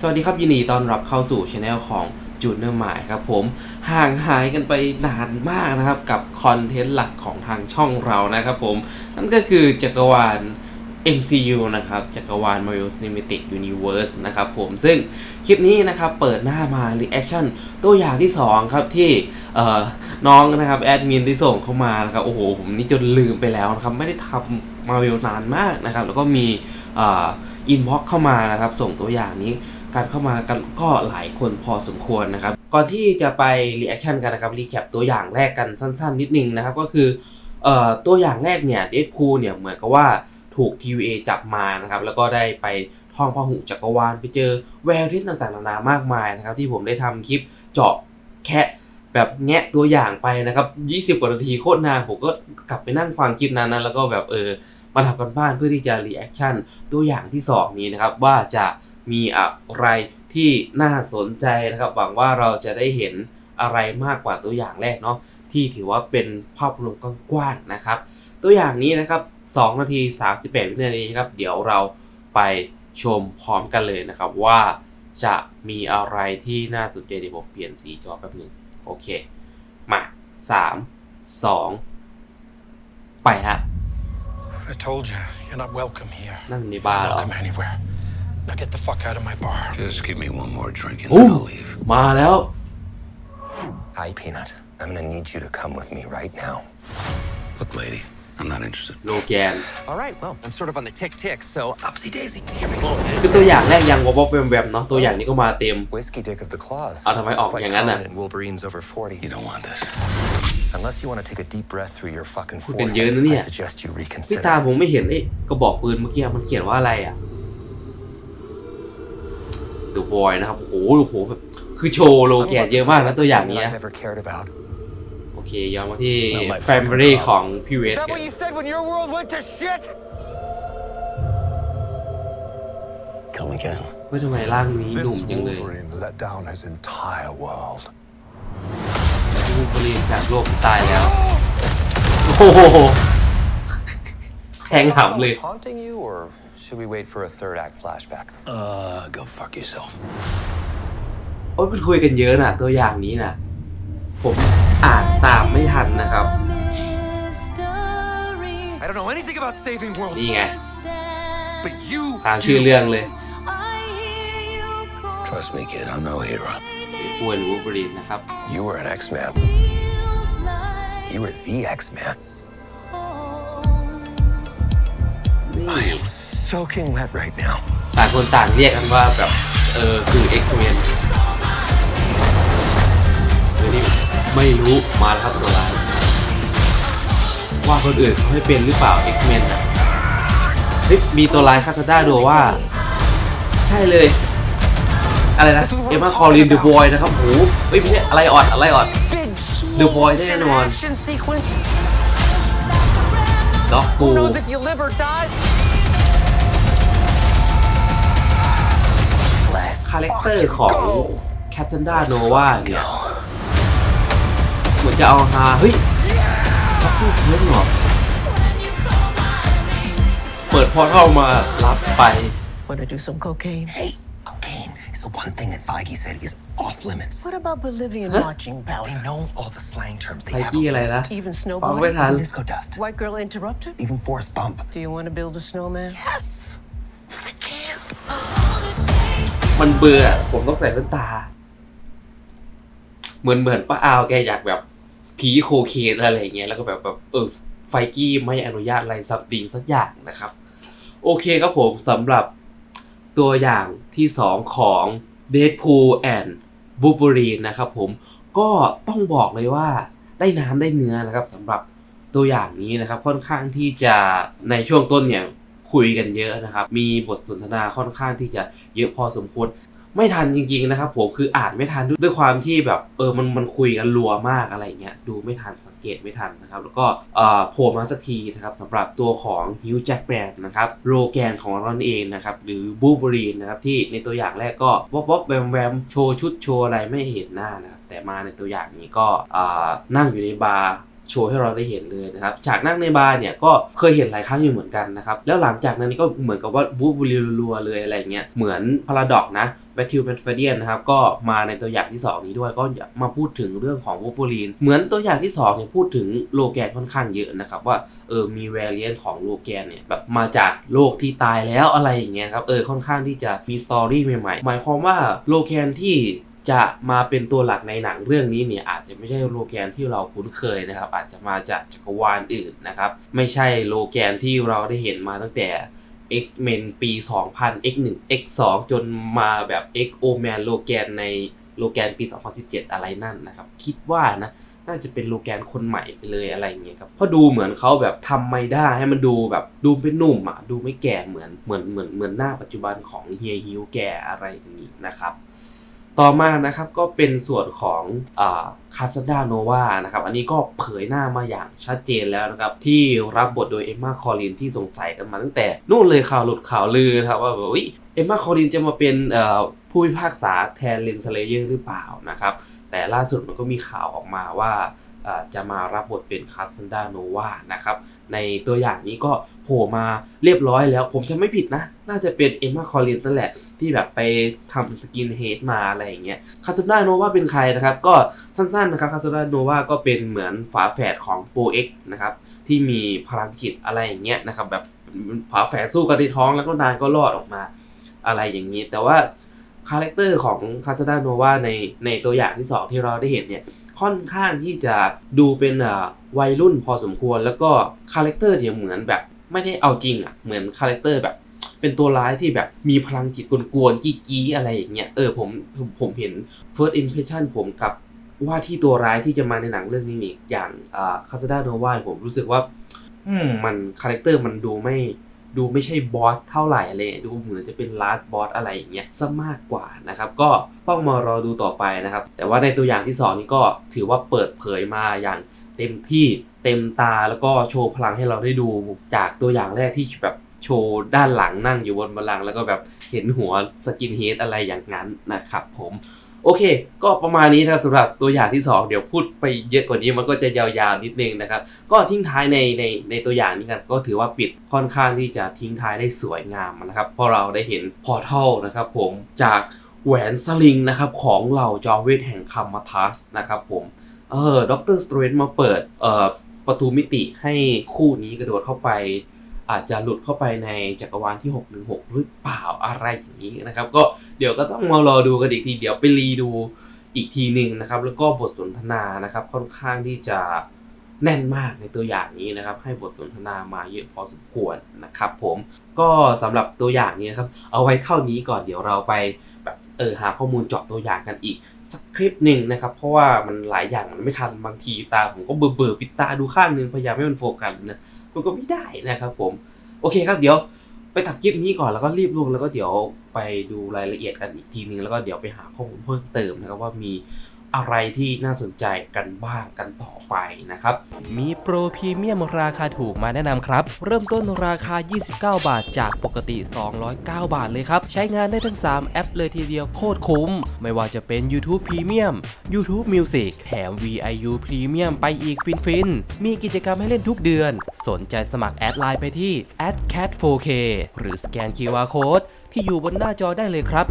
สวัสดีครับยินดีต้อนรับเข้าสู่ช anel ของจูเนอร์หมายครับผมห่างหายกันไปนานมากนะครับ กับคอนเทนต์หลักของทางช่องเรานะครับผม นั่นก็คือจักรวาล MCU นะครับจักรวาล Marvel Cinematic Universe นะครับผมซึ่งคลิปนี้นะครับเปิดหน้ามา reaction ตัวอย่างที่ 2 ครับที่น้องนะครับแอดมินที่ส่งเข้ามานะครับโอ้โห ผมนี่จนลืมไปแล้วนะครับ ไม่ได้ทำ Marvel นานมากนะครับ แล้วก็มีอินบ็อกเข้ามานะครับ ส่งตัวอย่างนี้ การเข้ามากันก็หลายคนพอสมควรนะครับ ก่อนที่จะไป reaction กันนะครับรีแคปตัวอย่างแรกกันสั้นๆ นิดนึงนะครับก็คือเอ่อตัวอย่างแรกเนี่ยเดดพูเนี่ยเหมือนกับว่าถูก TVA จับมานะครับแล้วก็ได้ไปท่องพหุจักรวาลไปเจอแววทิศต่างๆนานามากมายนะครับที่ผมได้ทำคลิปเจาะแคะแบบแงะตัวอย่างไปนะครับ 20 กว่านาทีโคตรนานผมก็กลับไปนั่งฟังคลิปนั้นนะแล้วก็แบบเออมาทำกันบ้านเพื่อที่จะ reaction ตัวอย่างที่สองนี้นะครับว่าจะ มีอะไรที่น่าสนใจนะครับ หวังว่าเราจะได้เห็นอะไรมากกว่าตัวอย่างแรกเนาะที่ถือว่าเป็นภาพรวมกว้างๆนะครับ ตัวอย่างนี้นะครับ 2 นาที 38 วินาทีครับ เดี๋ยวเราไปชมพร้อมกันเลยนะครับว่าจะมีอะไรที่น่าสนใจเดี๋ยวผมเปลี่ยนสีจอแป๊บหนึงโอเค มา 3 2 ไปฮะ I told you, you're not welcome here. นั่งในบาร์เหรอ Welcome anywhere. Now get the fuck out of my bar. Just give me one more drink and โอ้ then I'll leave. มาแล้ว Hi, Peanut. I'm gonna need you to come with me right now. Look, lady, I'm not interested. โลแกน All right, well, I'm sort of on the tick tick, so upsy daisy. Here we go. คือตัวอย่างแรกยังวอบๆแวมๆเนาะตัวอย่างนี้ก็มาเต็ม Whiskey Dick of the Claws. Ah, tama, It's oh, quite yan nga na. common in Wolverines over 40. You don't want this. Unless you want to take a deep breath through your fucking พูดกันเยอะ forehead, นะเนี่ I ย suggest you พี่ตา reconsider. ผมไม่เห็นไอ้กระบอกปืนเมื่อกี้มันเขียนว่าอะไรอ่ะ The Void นะครับ โอ้โหโอ้โหแบบคือโชว์โล I'm แกน about เย to อะมาก find นะตัวอย่างนี้ everything นะ that I've ever cared about. โอเคย้อนมาที่ Well, my Family fucking ของพี่เวส Is that what you said when your world went to shit? Come again. เฮ้ยทำไมร่างนี้หนุ่ม This จังเลย Wolverine let down his entire world. วูล์ฟเวอรีนจากโลกที่ตายแล้ว โอ้โห แทงหำเลย Taunting you, or should we wait for a third act flashback? Uh, go fuck yourself. โอ้ยมันคุยกันเยอะน่ะ ตัวอย่างนี้น่ะ ผมอ่านตามไม่ทันนะครับ I don't know anything about saving worlds, นี่ไง but you ตามชื่อเรื่องเลย Trust me, kid, I'm no hero. เด็กป่วยหรือวูล์ฟเวอรีนนะครับ You were an X-Man. You were the X-Man. นี่ I am soaking wet right now. ต่างคนต่างเรียกกันว่าแบบเออคือ X-Men เดี๋ยวนี้ไม่รู้มาแล้วครับตัวร้ายว่าคนอื่นเขาให้เป็นหรือเปล่า X-Men อะเฮ้ยมีตัวร้ายคาซาด้าดูว่า ใช่เลย อะไรนะ เอมมาคอลินเดอะบอยนะครับโหเฮ้ยไม่ใช่อะไรอ่อนอะไรอ่อน big The Void แน่นอน action sequence. ด็อกกู Who knows if you live or die? าแรคเตอร์ของแคสซันดาโนวาเนี่ยเหมือนจะเอาฮาเฮ้ยล็อกกี้สเล่นหรอเปิดพอร์ทัลมารับไป Want to do some cocaine? Hey, cocaine is the one thing that Feige said is off limits. What about Bolivian Huh? marching They powder? know all the slang terms. They ไท have กี้ a อะไรนะ list. Even ฟังไม่ snowboarding? ทัน Even disco dust. White girl interrupted? Even Forrest Bump. Do you want to build a snowman? Yes. มันเบื่อ ผมต้องใส่แว่นตา เหมือนเหมือนป้าอาวแกอยากแบบผีโคเคนอะไรอย่างเงี้ยแล้วก็แบบแบบเออไฟกี้ไม่อนุญาตอะไรสัมติงสักอย่างนะครับ โอเคครับผมสำหรับตัวอย่างที่สองของ Deadpool and Wolverine นะครับผมก็ต้องบอกเลยว่าได้น้ำได้เนื้อนะครับสำหรับตัวอย่างนี้นะครับค่อนข้างที่จะในช่วงต้นเนี่ย คุยกันเยอะนะครับ มีบทสนทนาค่อนข้างที่จะเยอะพอสมควรไม่ทันจริงๆนะครับผมคืออ่านไม่ทันด้วยความที่แบบเออมันมันคุยกันรัวมากอะไรเงี้ยดูไม่ทันสังเกตไม่ทันนะครับ แล้วก็เอ่อโผล่มาสักทีนะครับสำหรับตัวของฮิวจ์แจ็คแมนนะครับโรแกนของเราเองนะครับหรือบูเบอรีนนะครับที่ในตัวอย่างแรกก็วอกวอกแวมแวมโชว์ชุดโชว์อะไรไม่เห็นหน้านะครับแต่มาในตัวอย่างนี้ก็อ่านั่งอยู่ในบาร์ โชว์ให้เราได้เห็นเลยนะครับฉากนั่งในบาร์เนี่ยก็เคยเห็นหลายครั้งอยู่เหมือนกันนะครับแล้วหลังจากนั้นก็เหมือนกับว่าวูบบุรีรัวเลยอะไรเงี้ยเหมือนพาราดอกนะแมทธิวเบนเฟเดียนนะครับก็มาในตัวอย่างที่ 2 นี้ด้วยก็มาพูดถึงเรื่องของวูบูลีนเหมือนตัวอย่างที่2เนี่ยพูดถึงโลแกนค่อนข้างเยอะนะครับว่าเออมีแวรเลียนของโลแกนเนี่ยแบบมาจากโลกที่ตายแล้วอะไรอย่างเงี้ยครับเออค่อนข้างที่จะมีสตอรี่ใหม่ๆหมายความว่าโลแกนที่ จะมาเป็นตัวหลักในหนังเรื่องนี้เนี่ยอาจจะไม่ใช่โลแกนที่เราคุ้นเคยนะครับ อาจจะมาจากจักรวาลอื่นนะครับ ไม่ใช่โลแกนที่เราได้เห็นมาตั้งแต่ X-Men ปี 2000 X1 X2 จนมาแบบ X-O-Man โลแกนในโลแกนปี 2017 อะไรนั่นนะครับ คิดว่านะน่าจะเป็นโลแกนคนใหม่ไปเลยอะไรอย่างเงี้ยครับเพราะดูเหมือนเขาแบบทำไม่ได้ให้มันดูแบบดูเป็นหนุ่มอะดูไม่แก่เหมือนเหมือนเหมือนเหมือนหน้าปัจจุบันของเฮียฮิวแก่อะไรอย่างงี้นะครับ ต่อมานะครับก็เป็นส่วนของคาสดาโนวานะครับอันนี้ก็เผยหน้ามาอย่างชัดเจนแล้วนะครับที่รับบทโดยเอมมาคอรินที่สงสัยกันมาตั้งแต่นู่นเลยข่าวหลุดข่าวลือนะครับว่าแบบเอมมาคอรินจะมาเป็นผู้พิพากษาแทนเลนสเลเยอร์หรือเปล่านะครับแต่ล่าสุดมันก็มีข่าวออกมาว่า จะมารับบทเป็นคาซันดาโนวานะครับในตัวอย่างนี้ก็โผล่มาเรียบร้อยแล้ว ผมจะไม่ผิดนะ น่าจะเป็นเอมมาคอรินนั่นแหละ ที่แบบไปทำสกินเฮดมาอะไรอย่างเงี้ยคาซันดาโนวาเป็นใครนะครับ ก็สั้นๆนะครับคาซันดาโนวาก็เป็นเหมือนฝาแฝดของโปเอ็กนะครับที่มีพลังจิตอะไรอย่างเงี้ยนะครับแบบฝาแฝดสู้กันในท้องแล้วก็นานก็รอดออกมาอะไรอย่างนี้ แต่ว่าคาแรคเตอร์ของคาซาดาโนวาในในตัวอย่างที่ 2 ที่เราได้เห็นเนี่ย ค่อนข้างที่จะดูเป็นวัยรุ่นพอสมควร แล้วก็คาแรคเตอร์เนี่ยเหมือนแบบไม่ได้เอาจริงอะเหมือนคาแรคเตอร์แบบเป็นตัวร้ายที่แบบมีพลังจิตกวนๆกี้ๆอะไรอย่างเงี้ยเออผมผมผมเห็น first impression ผมกับว่าที่ตัวร้ายที่จะมาในหนังเรื่องนี้อย่างอ่าคาซาดาโนวาผมรู้สึกว่า อืมมันคาแรคเตอร์มันดูไม่ ดูไม่ใช่บอสเท่าไหร่เลยดูเหมือนจะเป็นลาสบอสอะไรอย่างเงี้ยซะมากกว่านะครับ ก็ต้องมารอดูต่อไปนะครับ แต่ว่าในตัวอย่างที่ 2 นี้ก็ถือว่าเปิดเผยมาอย่างเต็มที่เต็มตาแล้วก็โชว์พลังให้เราได้ดูจากตัวอย่างแรกที่แบบโชว์ด้านหลังนั่งอยู่บนบัลลังก์แล้วก็แบบเห็นหัวสกินเฮดอะไรอย่างนั้นนะครับผม โอเค ก็ประมาณนี้นะครับสำหรับตัวอย่างที่ 2 เดี๋ยวพูดไปเยอะกว่านี้มันก็จะยาวๆนิดนึงนะครับ ก็ทิ้งท้ายในในในตัวอย่างนี้กันก็ถือว่าปิดค่อนข้างที่จะทิ้งท้ายได้สวยงามนะครับเพราะเราได้เห็นพอร์ทัลนะครับผมจากแหวนสลิงนะครับของเหล่าจอมเวทแห่งคัมมาทัสนะครับผมเออด็อกเตอร์สเตรนมาเปิดเอ่อประตูมิติให้คู่นี้กระโดดเข้าไป อาจจะหลุดเข้าไปในจักรวาลที่ 616 หรือเปล่าอะไรอย่างนี้นะครับ ก็เดี๋ยวก็ต้องมารอดูกันอีกที เดี๋ยวไปรีดูอีกทีหนึ่งนะครับ แล้วก็บทสนทนานะครับค่อนข้างที่จะแน่นมากในตัวอย่างนี้นะครับ ให้บทสนทนามาเยอะพอสมควรนะครับ ผมก็สำหรับตัวอย่างนี้นะครับ เอาไว้เท่านี้ก่อนเดี๋ยวเราไปแบบ เออหาข้อมูลเจาะตัวอย่างกันอีกสักคลิปหนึ่งนะครับ เพราะว่ามันหลายอย่างมันไม่ทันบางทีตาผมก็เบื่อเบื่อปิดตาดูข้างหนึงพยายามให้มันโฟกัสนะมันก็ไม่ได้นะครับผม โอเคครับเดี๋ยวไปตัดคลิปนี้ก่อนแล้วก็รีบลงแล้วก็เดี๋ยวไปดูรายละเอียดกันอีกทีนึงแล้วก็เดี๋ยวไปหาข้อมูลเพิ่มเติมนะครับว่ามี อะไรที่น่าสนใจกันบ้างกันต่อไปนะครับ มีโปรพรีเมียมราคาถูกมาแนะนำครับ เริ่มต้นราคา 29 บาท จากปกติ 209 บาทเลยครับ ใช้งานได้ทั้ง 3 แอปเลยทีเดียวโคตรคุ้ม ไม่ว่าจะเป็น YouTube Premium YouTube Music แถม VIU Premium ไปอีกฟินๆ มีกิจกรรมให้เล่นทุกเดือน สนใจสมัครแอดไลน์ไปที่ @cat4k หรือสแกน QR Code ที่อยู่บนหน้าจอได้เลยครับ